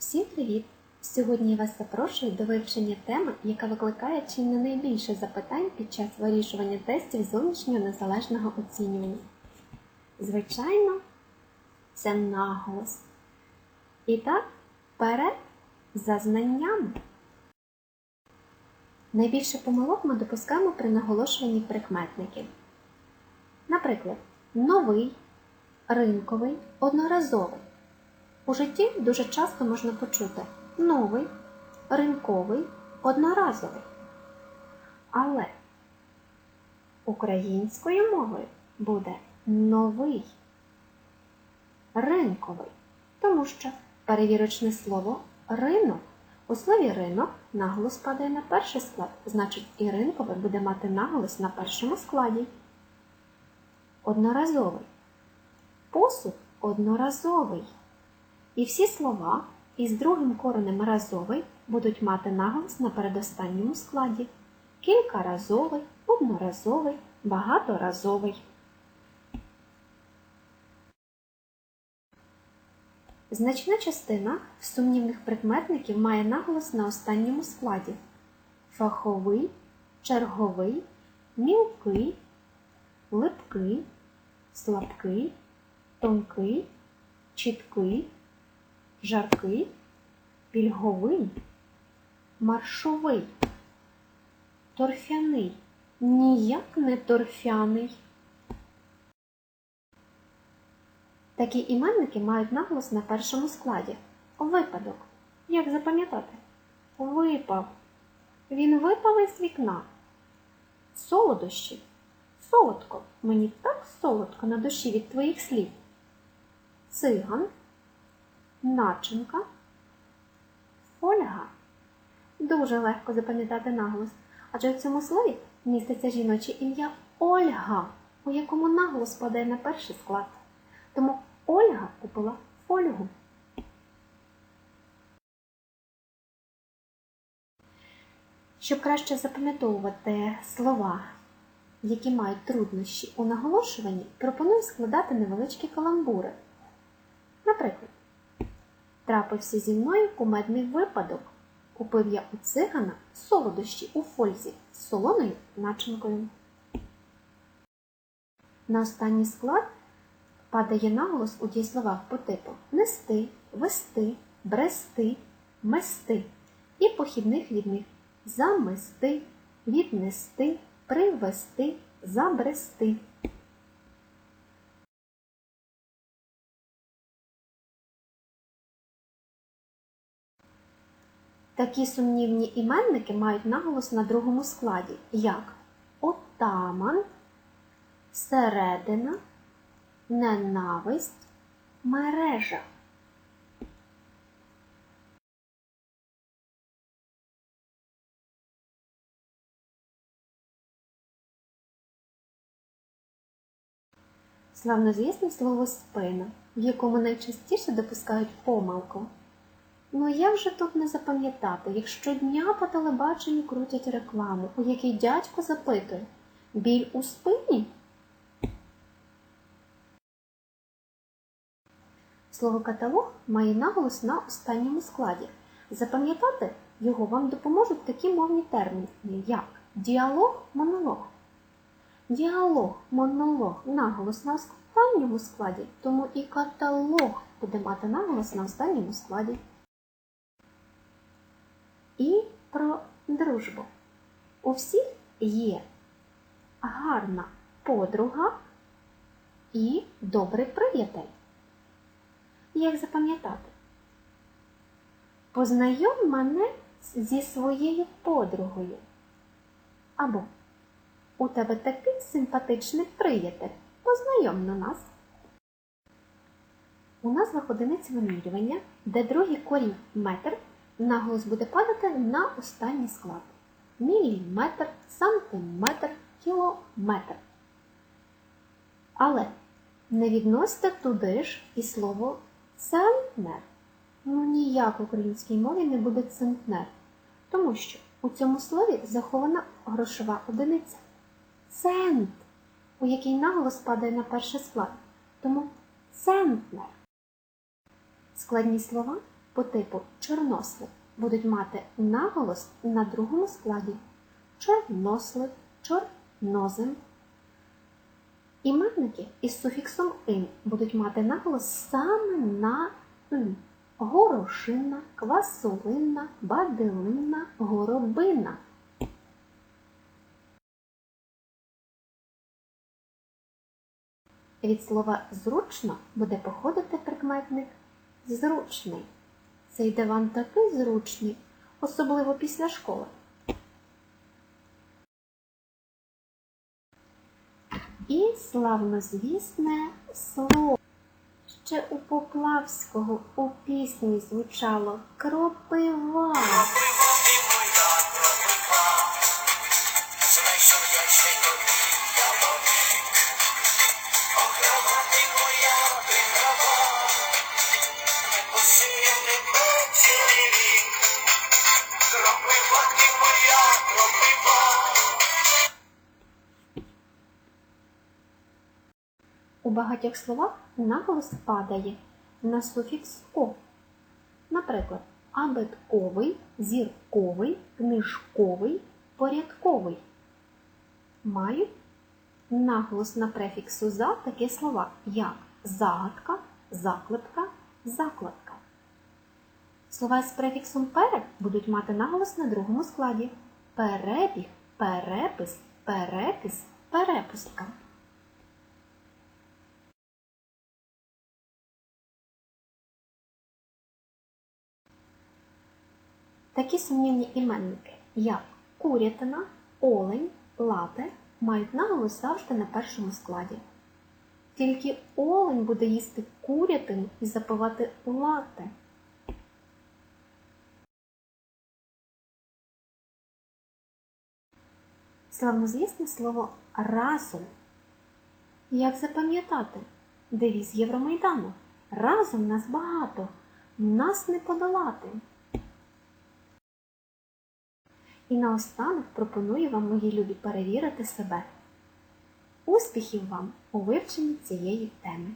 Всім привіт! Сьогодні я вас запрошую до вивчення теми, яка викликає чи не найбільше запитань під час вирішування тестів зовнішнього незалежного оцінювання. Звичайно, це наголос. І так, вперед за знаннями. Найбільше помилок ми допускаємо при наголошуванні прикметників. Наприклад, новий, ринковий, одноразовий. У житті дуже часто можна почути новий, ринковий, одноразовий. Але українською мовою буде новий, ринковий, тому що перевірочне слово ринок у слові ринок наголос падає на перший склад, значить і ринковий буде мати наголос на першому складі. Одноразовий. Посуд одноразовий. І всі слова із другим коренем разовий будуть мати наголос на передостанньому складі. Кількаразовий, одноразовий, багаторазовий. Значна частина сумнівних прикметників має наголос на останньому складі. Фаховий, черговий, мілкий, липкий, слабкий, тонкий, чіткий, жаркий, пільговий, маршовий, торфяний, ніяк не торфяний. Такі іменники мають наголос на першому складі. Випадок. Як запам'ятати? Випав. Він випав із вікна. Солодощі. Солодко. Мені так солодко на душі від твоїх слів. Циган начинка, фольга. Дуже легко запам'ятати наголос, адже в цьому слові міститься жіноче ім'я Ольга, у якому наголос падає на перший склад. Тому Ольга купила фольгу. Щоб краще запам'ятовувати слова, які мають труднощі у наголошуванні, пропоную складати невеличкі каламбури. Наприклад, трапився зі мною кумедний випадок. Купив я у цигана солодощі у фользі з солоною начинкою. На останній склад падає наголос у дієсловах по типу нести, вести, брести, мести і похідних від них замести, віднести, привести, забрести. Такі сумнівні іменники мають наголос на другому складі, як отаман, середина, ненависть, мережа. Славнозвісне слово спина, в якому найчастіше допускають помилку. Ну як же тут не запам'ятати, як щодня по телебаченню крутять рекламу, у якій дядько запитує біль у спині? Слово каталог має наголос на останньому складі. Запам'ятати його вам допоможуть такі мовні терміни, як діалог, монолог. Діалог, монолог, наголос на останньому складі, тому і каталог буде мати наголос на останньому складі. І про дружбу. У всіх є гарна подруга і добрий приятель. Як запам'ятати? Познайом мене зі своєю подругою. Або у тебе такий симпатичний приятель. Познайом на нас. У назвах одиниць вимірювання, де другий корінь метр, наголос буде падати на останній склад. Міліметр, сантиметр, кілометр. Але не відносьте туди ж і слово центнер. Ну ніяк в українській мові не буде центнер, тому що у цьому слові захована грошова одиниця. Цент, у який наголос падає на перший склад. Тому центнер. Складні слова по типу чорнослив будуть мати наголос на другому складі чорнослив, чорнозем. Іменники із суфіксом ин будуть мати наголос саме на н. Горошина, квасолина, баделина, горобина. Від слова зручно буде походити прикметник зручний. Цей диван такий зручний, особливо після школи. І славнозвісне слово. Ще у Поплавського у пісні звучало кропива. Кропива ти У багатьох словах наголос падає на суфікс о. Наприклад, абетковий, зірковий, книжковий, порядковий. Мають наголос на префіксу за такі слова, як загадка, заклепка, закладка. Слова з префіксом перед будуть мати наголос на другому складі. Перебіг, перепис, перекис, перепустка. Такі сумнівні іменники, як курятина, олень, лате, мають наголос завжди на першому складі. Тільки олень буде їсти курятину і запивати лате. Славнозвісне слово разом. Як запам'ятати? Девіз Євромайдану. Разом нас багато, нас не подолати. І наостанок пропоную вам, мої любі, перевірити себе. Успіхів вам у вивченні цієї теми!